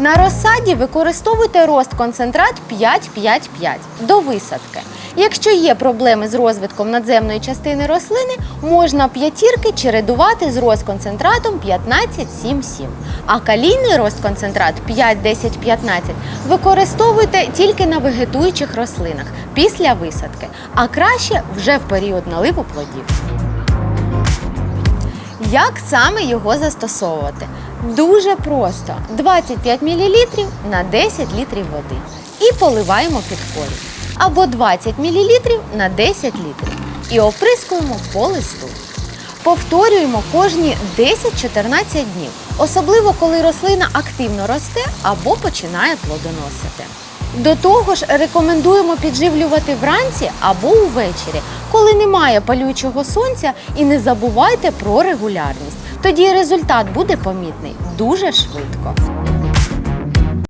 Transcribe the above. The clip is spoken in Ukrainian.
На розсаді використовуйте рост концентрат 5-5-5 до висадки. Якщо є проблеми з розвитком надземної частини рослини, можна п'ятірки чередувати з рост концентратом 15-7-7. А калійний рост концентрат 5-10-15 використовуйте тільки на вегетуючих рослинах після висадки, а краще вже в період наливу плодів. Як саме його застосовувати? Дуже просто: 25 мл на 10 літрів води. І поливаємо під корінь. Або 20 мл на 10 літрів. І оприскуємо по листу. Повторюємо кожні 10-14 днів, особливо коли рослина активно росте або починає плодоносити. До того ж, рекомендуємо підживлювати вранці або увечері, коли немає палючого сонця, і не забувайте про регулярність. Тоді результат буде помітний дуже швидко.